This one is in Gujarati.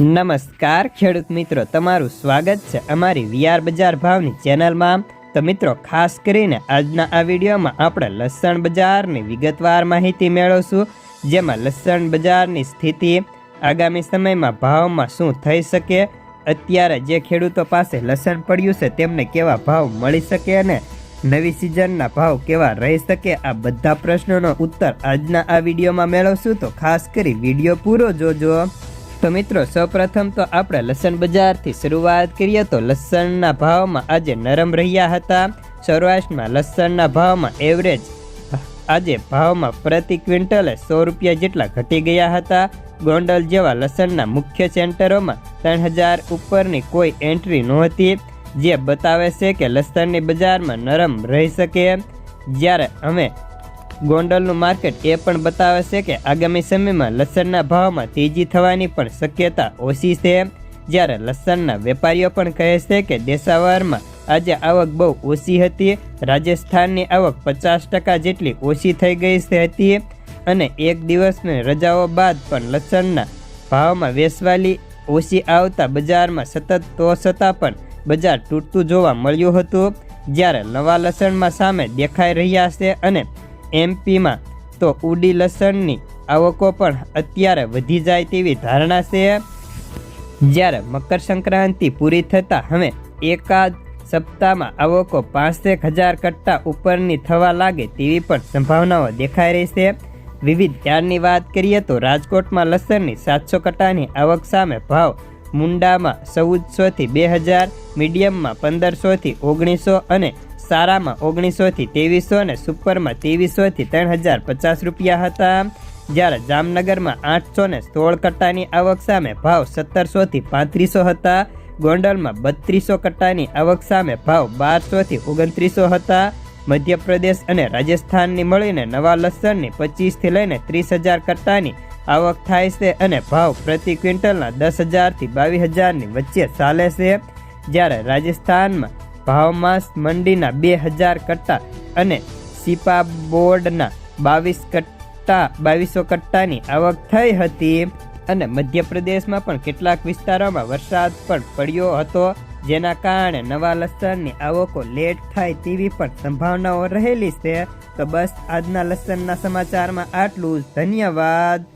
નમસ્કાર, ખેડૂત મિત્રો. તમારું સ્વાગત છે અમારી વીઆર બજાર ભાવની ચેનલમાં. તો મિત્રો, ખાસ કરીને આજના આ વિડીયોમાં આપણે લસણ બજારની વિગતવાર માહિતી મેળવશું, જેમાં લસણ બજારની સ્થિતિ, આગામી સમયમાં ભાવમાં શું થઈ શકે, અત્યારે જે ખેડૂતો પાસે લસણ પડ્યું છે તેમને કેવા ભાવ મળી શકે અને નવી સિઝનના ભાવ કેવા રહી શકે, આ બધા પ્રશ્નોનો ઉત્તર આજના આ વિડીયોમાં મેળવશું. તો ખાસ કરી વીડિયો પૂરો જોજો. તો મિત્રો, સૌપ્રથમ તો આપણે લસણ બજારથી શરૂઆત કરીએ તો લસણના ભાવમાં આજે નરમ રહ્યા હતા. સૌરાષ્ટ્રમાં લસણના ભાવમાં એવરેજ આજે ભાવમાં પ્રતિ ક્વિન્ટલે સો રૂપિયા જેટલા ઘટી ગયા હતા. ગોંડલ જેવા લસણના મુખ્ય સેન્ટરોમાં ત્રણ હજાર ઉપરની કોઈ એન્ટ્રી નહોતી, જે બતાવે છે કે લસણની બજારમાં નરમ રહી શકે. જ્યારે અમે ગોંડલનું માર્કેટ એ પણ બતાવે છે કે આગામી સમયમાં લસણના ભાવમાં તેજી થવાની પણ શક્યતા ઓછી છે. જ્યારે લસણના વેપારીઓ પણ કહે છે કે દેશાવરમાં આજે આવક બહુ ઓછી હતી. રાજસ્થાનની આવક પચાસ ટકા જેટલી ઓછી થઈ ગઈ હતી. અને એક દિવસની રજાઓ બાદ પણ લસણના ભાવમાં વેસવાલી ઓછી આવતા બજારમાં સતત તો છતાં પણ બજાર તૂટતું જોવા મળ્યું હતું. જ્યારે નવા લસણમાં સામે દેખાઈ રહ્યા છે અને એમપીમાં તો ઉડી લસણની આવકો પણ અત્યારે વધી જાય તેવી ધારણા છે. જ્યારે મકર સંક્રાંતિ પૂરી થતાં હવે એકાદ સપ્તાહમાં આવકો પાંસેક હજાર કટ્ટા ઉપરની થવા લાગે તેવી પણ સંભાવનાઓ દેખાઈ રહી છે. વિવિધ ત્યારની વાત કરીએ તો રાજકોટમાં લસણની સાતસો કટાની આવક સામે ભાવ મુંડામાં ચૌદસોથી બે હજાર, મીડિયમમાં પંદરસોથી ઓગણીસો અને સારામાં ઓગણીસોથી ત્રેવીસો અને સુપરમાં ત્રેવીસોથી ત્રણ હજાર પચાસ રૂપિયા હતા. જ્યારે જામનગરમાં આઠસો ને સોળ કટ્ટાની આવક સામે ભાવ સત્તરસોથી પાંત્રીસો હતા. ગોંડલમાં બત્રીસો કટ્ટાની આવક સામે ભાવ બારસોથી ઓગણત્રીસો હતા. મધ્યપ્રદેશ અને રાજસ્થાનની મળીને નવા લસણની પચીસથી લઈને ત્રીસ હજાર કટ્ટાની આવક થાય છે અને ભાવ પ્રતિ ક્વિન્ટલના દસ હજારથી બાવીસ હજારની વચ્ચે ચાલે છે. જ્યારે રાજસ્થાનમાં ભાવમાંસ મંડીના બે હજાર કટ્ટા અને સિપા બોર્ડના બાવીસ કટ્ટા, બાવીસો કટ્ટાની આવક થઈ હતી અને મધ્યપ્રદેશમાં પણ કેટલાક વિસ્તારોમાં વરસાદ પણ પડ્યો હતો, જેના કારણે નવા લસણની આવકો લેટ થાય તેવી પણ સંભાવનાઓ રહેલી છે. તો બસ આજના લસણના સમાચારમાં આટલું ધન્યવાદ.